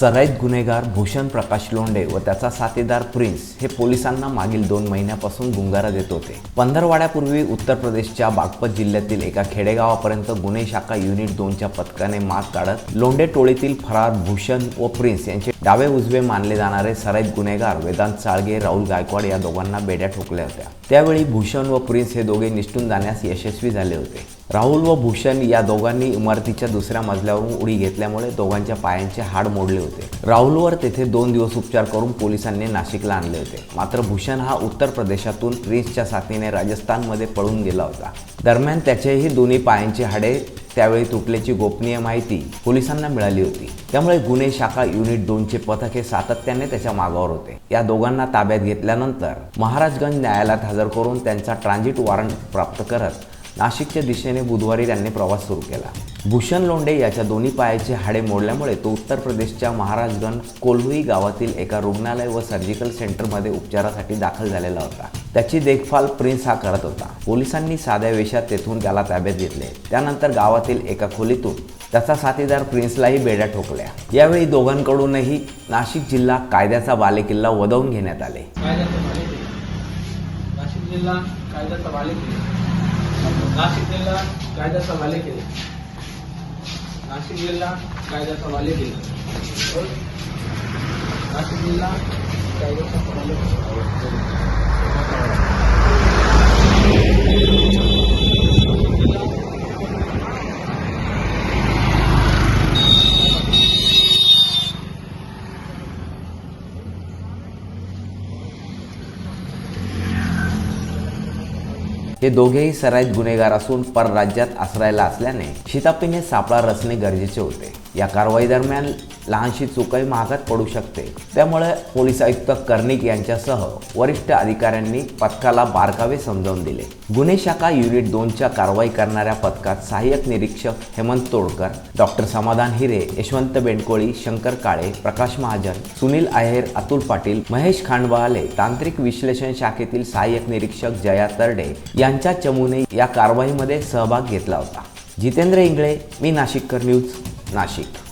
सराईत गुन्हेगार भूषण प्रकाश लोंढे व त्याचा साथीदार प्रिन्स हे पोलिसांना मागील दोन महिन्यापासून गुंगारा देत होते. पंधरवाड्यापूर्वी उत्तर प्रदेशच्या बागपत जिल्ह्यातील एका खेडेगावापर्यंत गुन्हे शाखा युनिट दोनच्या पथकाने मात काढत लोंढे टोळीतील फरार भूषण व प्रिन्स यांचे डावे उजवे मानले जाणारे सराईत गुन्हेगार वेदांत चाळगे राहुल गायकवाड या दोघांना बेड्या ठोकल्या होत्या. त्यावेळी भूषण व प्रिन्स हे दोघे निष्ठून जाण्यास यशस्वी झाले होते. राहुल व भूषण या दोघांनी इमारतीच्या दुसऱ्या मजल्यावरून उडी घेतल्यामुळे दोघांच्या पायांचे हाड मोडले होते. राहुलवर तेथे दोन दिवस उपचार करून पोलिसांनी नाशिकला आणले होते. मात्र भूषण हा उत्तर प्रदेशातून प्रिन्सच्या साथीने राजस्थानमध्ये पळून गेला होता. दरम्यान त्याचेही दोन्ही पायांची हाडे त्यावेळी तुटल्याची गोपनीय माहिती पोलिसांना मिळाली होती. त्यामुळे गुन्हे शाखा युनिट दोनचे पथक हे सातत्याने त्याच्या मागावर होते. या दोघांना ताब्यात घेतल्यानंतर महाराजगंज न्यायालयात हजर करून त्यांचा ट्रान्झिट वॉरंट प्राप्त करत नाशिकच्या दिशेने बुधवारी त्यांनी प्रवास सुरू केला. भूषण लोंढे याच्या दोन्ही पायाचे हाडे मोडल्यामुळे तो उत्तर प्रदेशच्या महाराजगंज कोल्हुई गावातील एका रुग्णालय व सर्जिकल सेंटरमध्ये उपचारासाठी दाखल झालेला होता. त्याची देखभाल प्रिन्स हा करत होता. पोलिसांनी साध्या वेशात तेथून त्याला ताब्यात घेतले. त्यानंतर गावातील एका खोलीतून त्याचा साथीदार प्रिन्सलाही बेड्या ठोकल्या. यावेळी दोघांकडूनही नाशिक जिल्हा कायद्याचा बालेकिल्ला वदवून घेण्यात आले. नाशिक जिल्हा कायद्याचा बालेकिल्ला. नाशिक जिल्हा कायद्याचा केले. नाशिक जिल्हा कायद्याचा केले. नाशिक जिल्हा कायद्याचा हे दोघेही सराईत गुन्हेगार असून परराज्यात आसरायला असल्याने शितापीने सापळा रचणे गरजेचे होते. या कारवाई दरम्यान लहानशी चुकही महागात पडू शकते. त्यामुळे पोलीस आयुक्त कर्णिक यांच्यासह वरिष्ठ अधिकाऱ्यांनी पथकाला बारकावे समजावून दिले. गुन्हे शाखा युनिट दोनच्या कारवाई करणाऱ्या पथकात सहाय्यक निरीक्षक हेमंत तोडकर डॉक्टर समाधान हिरे यशवंत बेंडकोळी शंकर काळे प्रकाश महाजन सुनील आहेर अतुल पाटील महेश खांडवाले तांत्रिक विश्लेषण शाखेतील सहाय्यक निरीक्षक जया तरडे यांच्या चमूने या कारवाईमध्ये सहभाग घेतला होता. जितेंद्र इंगळे मी नाशिककर न्यूज नाशिक.